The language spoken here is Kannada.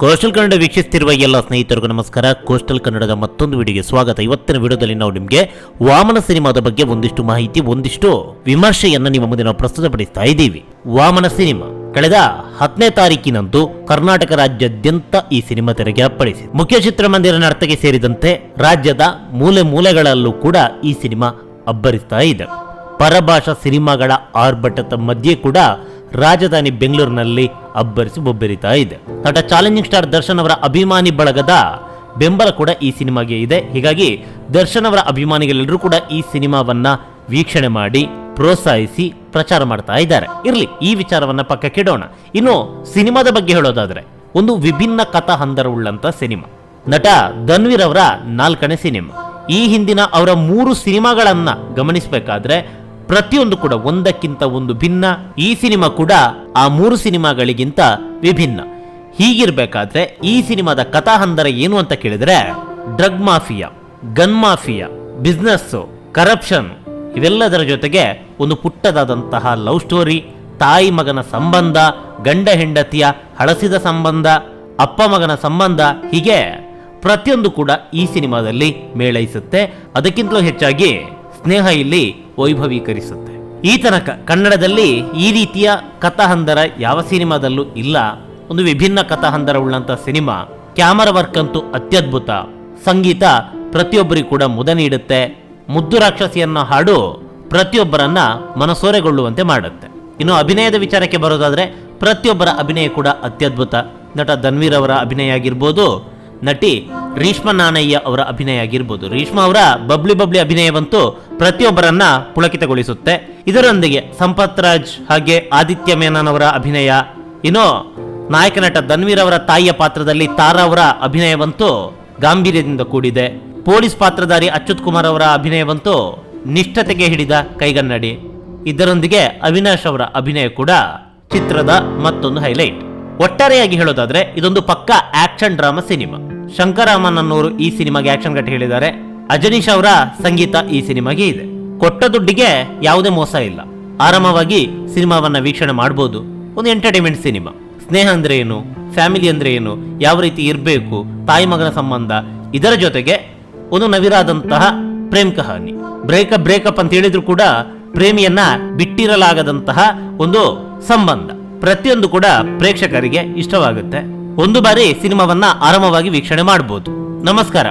ಕೋಸ್ಟಲ್ ಕನ್ನಡ ವೀಕ್ಷಿಸ್ತಿರುವ ಎಲ್ಲ ಸ್ನೇಹಿತರಿಗೂ ನಮಸ್ಕಾರ. ಕೋಸ್ಟಲ್ ಕನ್ನಡದ ಮತ್ತೊಂದು ವಿಡಿಯೋಗೆ ಸ್ವಾಗತ. ಇವತ್ತಿನ ವಿಡಿಯೋದಲ್ಲಿ ನಾವು ನಿಮಗೆ ವಾಮನ ಸಿನಿಮಾದ ಬಗ್ಗೆ ಒಂದಿಷ್ಟು ಮಾಹಿತಿ, ಒಂದಿಷ್ಟು ವಿಮರ್ಶೆಯನ್ನ ನಿಮ್ಮ ಮುಂದೆ ನಾವು ಪ್ರಸ್ತುತಪಡಿಸ್ತಾ ಇದ್ದೀವಿ. ವಾಮನ ಸಿನಿಮಾ. ಕಳೆದ ಹತ್ತನೇ ತಾರೀಕಿನಂದು ಕರ್ನಾಟಕ ರಾಜ್ಯಾದ್ಯಂತ ಈ ಸಿನಿಮಾ ತೆರೆಗೆ ಅಪ್ಪಳಿಸಿದೆ ಮುಖ್ಯ ಚಿತ್ರಮಂದಿರ ನರ್ತಕಿ ಸೇರಿದಂತೆ ರಾಜ್ಯದ ಮೂಲೆ ಮೂಲೆಗಳಲ್ಲೂ ಕೂಡ ಈ ಸಿನಿಮಾ ಅಬ್ಬರಿಸ್ತಾ ಇದೆ. ಪರಭಾಷಾ ಸಿನಿಮಾಗಳ ಆರ್ಭಟದ ಮಧ್ಯೆ ಕೂಡ ರಾಜಧಾನಿ ಬೆಂಗಳೂರಿನಲ್ಲಿ ಅಬ್ಬರಿಸಿ ಬೊಬ್ಬರಿತಾ ಇದೆ. ನಟ ಚಾಲೆಂಜಿಂಗ್ ಸ್ಟಾರ್ ದರ್ಶನ್ ಅವರ ಅಭಿಮಾನಿ ಬಳಗದ ಬೆಂಬಲ ಕೂಡ ಈ ಸಿನಿಮಾಗೆ ಇದೆ. ಹೀಗಾಗಿ ದರ್ಶನ್ ಅವರ ಅಭಿಮಾನಿಗಳೆಲ್ಲರೂ ಕೂಡ ಈ ಸಿನಿಮಾವನ್ನ ವೀಕ್ಷಣೆ ಮಾಡಿ, ಪ್ರೋತ್ಸಾಹಿಸಿ ಪ್ರಚಾರ ಮಾಡ್ತಾ ಇದ್ದಾರೆ. ಇರಲಿ, ಈ ವಿಚಾರವನ್ನ ಪಕ್ಕಕ್ಕಿಡೋಣ ಇನ್ನು ಸಿನಿಮಾದ ಬಗ್ಗೆ ಹೇಳೋದಾದ್ರೆ, ಒಂದು ವಿಭಿನ್ನ ಕಥಾ ಹಂದರವುಳ್ಳಂತ ಸಿನಿಮಾ. ನಟ ಧನ್ವೀರ್ ಅವರ ನಾಲ್ಕನೇ ಸಿನಿಮಾ. ಈ ಹಿಂದಿನ ಅವರ ಮೂರು ಸಿನಿಮಾಗಳನ್ನ ಗಮನಿಸಬೇಕಾದ್ರೆ ಪ್ರತಿಯೊಂದು ಕೂಡ ಒಂದಕ್ಕಿಂತ ಒಂದು ಭಿನ್ನ. ಈ ಸಿನಿಮಾ ಕೂಡ ಆ ಮೂರು ಸಿನಿಮಾಗಳಿಗಿಂತ ವಿಭಿನ್ನ. ಹೀಗಿರ್ಬೇಕಾದ್ರೆ ಈ ಸಿನಿಮಾದ ಕಥಾಹಂದರ ಏನು ಅಂತ ಕೇಳಿದ್ರೆ, drug mafia, gun mafia business corruption, ಇವೆಲ್ಲದರ ಜೊತೆಗೆ ಒಂದು ಪುಟ್ಟದಾದಂತಹ ಲವ್ ಸ್ಟೋರಿ, ತಾಯಿ ಮಗನ ಸಂಬಂಧ, ಗಂಡ ಹೆಂಡತಿಯ ಹಳಸಿದ ಸಂಬಂಧ, ಅಪ್ಪ ಮಗನ ಸಂಬಂಧ, ಹೀಗೆ ಪ್ರತಿಯೊಂದು ಕೂಡ ಈ ಸಿನಿಮಾದಲ್ಲಿ ಮೇಳೈಸುತ್ತೆ. ಅದಕ್ಕಿಂತಲೂ ಹೆಚ್ಚಾಗಿ ಸ್ನೇಹ ಇಲ್ಲಿ ವೈಭವೀಕರಿಸುತ್ತೆ. ಈ ತನಕ ಕನ್ನಡದಲ್ಲಿ ಈ ರೀತಿಯ ಕಥಾಹಂದರ ಯಾವ ಸಿನಿಮಾದಲ್ಲೂ ಇಲ್ಲ. ಒಂದು ವಿಭಿನ್ನ ಕಥಾಹಂದರ ಉಳ್ಳಂತ ಸಿನಿಮಾ. ಕ್ಯಾಮರಾ ವರ್ಕ್ ಅಂತೂ ಅತ್ಯದ್ಭುತ. ಸಂಗೀತ ಪ್ರತಿಯೊಬ್ಬರಿಗೂ ಕೂಡ ಮುದ ನೀಡುತ್ತೆ. ಮುದ್ದು ರಾಕ್ಷಸಿಯನ್ನ ಹಾಡು ಪ್ರತಿಯೊಬ್ಬರನ್ನ ಮನಸೋರೆಗೊಳ್ಳುವಂತೆ ಮಾಡುತ್ತೆ. ಇನ್ನು ಅಭಿನಯದ ವಿಚಾರಕ್ಕೆ ಬರೋದಾದ್ರೆ ಪ್ರತಿಯೊಬ್ಬರ ಅಭಿನಯ ಕೂಡ ಅತ್ಯದ್ಭುತ. ನಟ ಧನ್ವೀರ್ ಅವರ ಅಭಿನಯ ಆಗಿರ್ಬೋದು, ನಟಿ ರೀಷ್ಮಾ ನಾನಯ್ಯ ಅವರ ಅಭಿನಯ ಆಗಿರ್ಬೋದು. ರೀಷ್ಮಾ ಅವರ ಬಬ್ಲಿ ಬಬ್ಲಿ ಅಭಿನಯವಂತೂ ಪ್ರತಿಯೊಬ್ಬರನ್ನ ಪುಳಕಿತಗೊಳಿಸುತ್ತೆ. ಇದರೊಂದಿಗೆ ಸಂಪತ್ ರಾಜ್ ಹಾಗೆ ಆದಿತ್ಯ ಮೇನನ್ ಅವರ ಅಭಿನಯ, ಇನ್ನು ನಾಯಕ ನಟ ಧನ್ವೀರ್ ಅವರ ತಾಯಿಯ ಪಾತ್ರದಲ್ಲಿ ತಾರಾ ಅವರ ಅಭಿನಯವಂತೂ ಗಾಂಭೀರ್ಯದಿಂದ ಕೂಡಿದೆ. ಪೊಲೀಸ್ ಪಾತ್ರಧಾರಿ ಅಚ್ಯುತ್ ಕುಮಾರ್ ಅವರ ಅಭಿನಯವಂತೂ ನಿಷ್ಠತೆಗೆ ಹಿಡಿದ ಕೈಗನ್ನಡಿ. ಇದರೊಂದಿಗೆ ಅವಿನಾಶ್ ಅವರ ಅಭಿನಯ ಕೂಡ ಚಿತ್ರದ ಮತ್ತೊಂದು ಹೈಲೈಟ್. ಒಟ್ಟಾರೆಯಾಗಿ ಹೇಳೋದಾದ್ರೆ ಇದೊಂದು ಪಕ್ಕಾ ಆಕ್ಷನ್ ಡ್ರಾಮಾ ಸಿನಿಮಾ. ಶಂಕರಾಮನ್ ಅನ್ನೋರು ಈ ಸಿನಿಮಾಗೆ ಆಕ್ಷನ್ ಕಟ್ ಹೇಳಿದ್ದಾರೆ. ಅಜನೀಶ್ ಅವರ ಸಂಗೀತ ಈ ಸಿನಿಮಾಗೆ ಇದೆ. ಕೊಟ್ಟ ದುಡ್ಡಿಗೆ ಯಾವುದೇ ಮೋಸ ಇಲ್ಲ. ಆರಾಮವಾಗಿ ಸಿನಿಮಾವನ್ನ ವೀಕ್ಷಣೆ ಮಾಡಬಹುದು ಒಂದು ಎಂಟರ್ಟೈನ್ಮೆಂಟ್ ಸಿನಿಮಾ. ಸ್ನೇಹ ಅಂದ್ರೆ ಏನು? ಫ್ಯಾಮಿಲಿ ಅಂದ್ರೆ ಏನು? ಯಾವ ರೀತಿ ಇರಬೇಕು? ತಾಯಿ ಮಗನ ಸಂಬಂಧ? ಇದರ ಜೊತೆಗೆ ಒಂದು ನವಿರಾದಂತಹ ಪ್ರೇಮ್ ಕಹಾನಿ. ಬ್ರೇಕಪ್ ಬ್ರೇಕಪ್ ಅಂತ ಹೇಳಿದ್ರು ಕೂಡ ಪ್ರೇಮಿಯನ್ನ ಬಿಟ್ಟಿರಲಾಗದಂತಹ ಒಂದು ಸಂಬಂಧ. ಪ್ರತಿಯೊಂದು ಕೂಡ ಪ್ರೇಕ್ಷಕರಿಗೆ ಇಷ್ಟವಾಗುತ್ತೆ. ಒಂದು ಬಾರಿ ಸಿನಿಮಾವನ್ನ ಆರಾಮವಾಗಿ ವೀಕ್ಷಣೆ ಮಾಡಬಹುದು ನಮಸ್ಕಾರ.